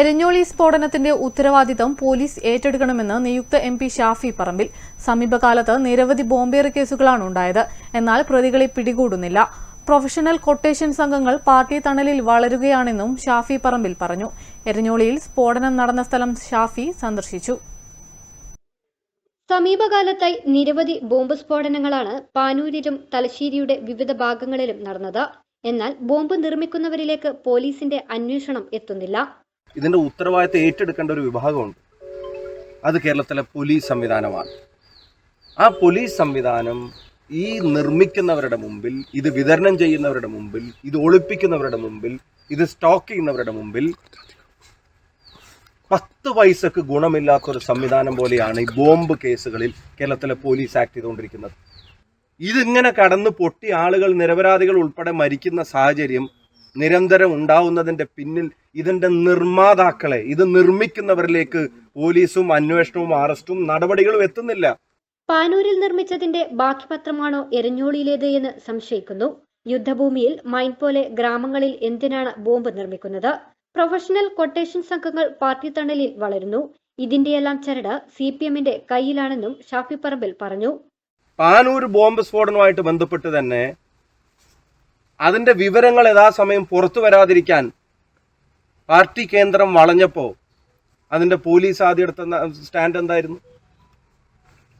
എരഞ്ഞോളി സ്ഫോടനത്തിന്റെ ഉത്തരവാദിത്തം പോലീസ് ഏറ്റെടുക്കണമെന്ന് നിയുക്ത എം പി ഷാഫി പറമ്പിൽ. സമീപകാലത്ത് നിരവധി ബോംബേറ് കേസുകളാണ് ഉണ്ടായത്. എന്നാൽ പ്രതികളെ പിടികൂടുന്നില്ല. പ്രൊഫഷണൽ കൊട്ടേഷൻ സംഘങ്ങൾ പാർട്ടി തണലിൽ വളരുകയാണെന്നും ഷാഫി പറമ്പിൽ പറഞ്ഞു. എരഞ്ഞോളിയിൽ സ്ഫോടനം നടന്ന സ്ഥലം ഷാഫി സന്ദർശിച്ചു. സമീപകാലത്തായി നിരവധി ബോംബ് സ്ഫോടനങ്ങളാണ് പാനൂരിലും തലശ്ശേരിയുടെ വിവിധ ഭാഗങ്ങളിലും നടന്നത്. എന്നാൽ ബോംബ് നിർമ്മിക്കുന്നവരിലേക്ക് പോലീസിന്റെ അന്വേഷണം എത്തുന്നില്ല. ഇതിന്റെ ഉത്തരവാദിത്തം ഏറ്റെടുക്കേണ്ട ഒരു വിഭാഗമുണ്ട്. അത് കേരളത്തിലെ പോലീസ് സംവിധാനമാണ്. ആ പോലീസ് സംവിധാനം ഈ നിർമ്മിക്കുന്നവരുടെ മുമ്പിൽ ഇത് വിതരണം ചെയ്യുന്നവരുടെ മുമ്പിൽ ഇത് ഒളിപ്പിക്കുന്നവരുടെ മുമ്പിൽ ഇത് സ്റ്റോക്ക് ചെയ്യുന്നവരുടെ മുമ്പിൽ പത്ത് പൈസക്ക് ഗുണമില്ലാത്തൊരു സംവിധാനം പോലെയാണ് ഈ ബോംബ് കേസുകളിൽ കേരളത്തിലെ പോലീസ് ആക്ട് ചെയ്തുകൊണ്ടിരിക്കുന്നത്. ഇതിങ്ങനെ കടന്നു പൊട്ടി ആളുകൾ നിരപരാധികൾ ഉൾപ്പെടെ മരിക്കുന്ന സാഹചര്യം നിരന്തരം ഉണ്ടാവുന്നതിന്റെ പിന്നിൽ ഇതിന്റെ നിർമ്മാതാക്കളെ ഇത് നിർമ്മിക്കുന്നവരിലേക്ക് പോലീസും അന്വേഷണവും അറസ്റ്റും നടപടികളും എത്തുന്നില്ല. പാനൂരിൽ നിർമ്മിച്ചതിന്റെ ബാക്കി പത്രമാണോ എരഞ്ഞോളിയിലേത് എന്ന് സംശയിക്കുന്നു. യുദ്ധഭൂമിയിൽ മൈൻ പോലെ ഗ്രാമങ്ങളിൽ എന്തിനാണ് ബോംബ് നിർമ്മിക്കുന്നത്? പ്രൊഫഷണൽ കൊട്ടേഷൻ സംഘങ്ങൾ പാർട്ടി തണലിൽ വളരുന്നു. ഇതിന്റെയെല്ലാം ചരട് സി പി എമ്മിന്റെ കയ്യിലാണെന്നും ഷാഫി പറമ്പിൽ പറഞ്ഞു. പാനൂർ ബോംബ് സ്ഫോടനവുമായിട്ട് ബന്ധപ്പെട്ട് തന്നെ അതിന്റെ വിവരങ്ങൾ യഥാസമയം പുറത്തു വരാതിരിക്കാൻ പാർട്ടി കേന്ദ്രം വളഞ്ഞപ്പോൾ അതിന്റെ പോലീസ് ആദ്യം എടുത്ത സ്റ്റാൻഡ് എന്തായിരുന്നു?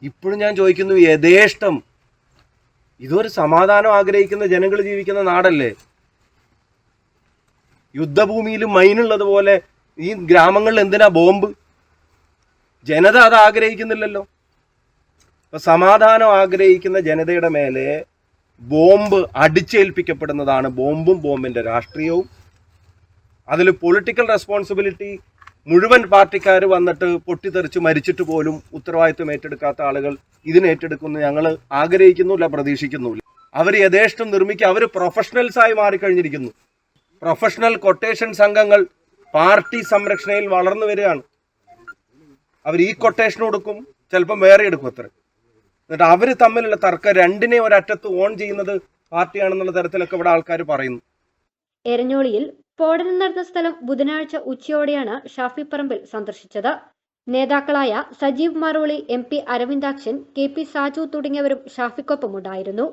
ഇപ്പോഴും ഞാൻ ചോദിക്കുന്നു യഥേഷ്ടം. ഇതൊരു സമാധാനം ആഗ്രഹിക്കുന്ന ജനങ്ങൾ ജീവിക്കുന്ന നാടല്ലേ? യുദ്ധഭൂമിയിൽ മൈനുള്ളത് പോലെ ഈ ഗ്രാമങ്ങളിൽ എന്തിനാ ബോംബ്? ജനത അത് ആഗ്രഹിക്കുന്നില്ലല്ലോ. സമാധാനം ആഗ്രഹിക്കുന്ന ജനതയുടെ മേലെ ബോംബ് അടിച്ചേൽപ്പിക്കപ്പെടുന്നതാണ് ബോംബും ബോംബിന്റെ രാഷ്ട്രീയവും. അതിൽ പൊളിറ്റിക്കൽ റെസ്പോൺസിബിലിറ്റി മുഴുവൻ പാർട്ടിക്കാർ വന്നിട്ട് പൊട്ടിത്തെറിച്ച് മരിച്ചിട്ട് പോലും ഉത്തരവാദിത്വം ഏറ്റെടുക്കാത്ത ആളുകൾ ഇതിനേറ്റെടുക്കുന്നു ഞങ്ങൾ ആഗ്രഹിക്കുന്നില്ല പ്രതീക്ഷിക്കുന്നില്ല അവർ യഥേഷ്ടം നിർമ്മിക്കുക. അവർ പ്രൊഫഷണൽസായി മാറിക്കഴിഞ്ഞിരിക്കുന്നു. പ്രൊഫഷണൽ കൊട്ടേഷൻ സംഘങ്ങൾ പാർട്ടി സംരക്ഷണയിൽ വളർന്നു വരികയാണ്. അവർ ഈ കൊട്ടേഷൻ കൊടുക്കും ചിലപ്പം വേറെ എടുക്കും അത്ര. എന്നിട്ട് അവർ തമ്മിലുള്ള തർക്കം രണ്ടിനെ ഒരറ്റത്ത് ഓൺ ചെയ്യുന്നത് പാർട്ടിയാണെന്നുള്ള തരത്തിലൊക്കെ ഇവിടെ ആൾക്കാർ പറയുന്നു. എരഞ്ഞോളിയിൽ സ്ഫോടനം നടന്ന സ്ഥലം ബുധനാഴ്ച ഉച്ചയോടെയാണ് ഷാഫി പറമ്പിൽ സന്ദർശിച്ചത്. നേതാക്കളായ Sajeev Maroli M P Aravindakshan K P Saju തുടങ്ങിയവരും ഷാഫിക്കൊപ്പമുണ്ടായിരുന്നു.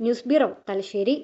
News bureau Thalassery.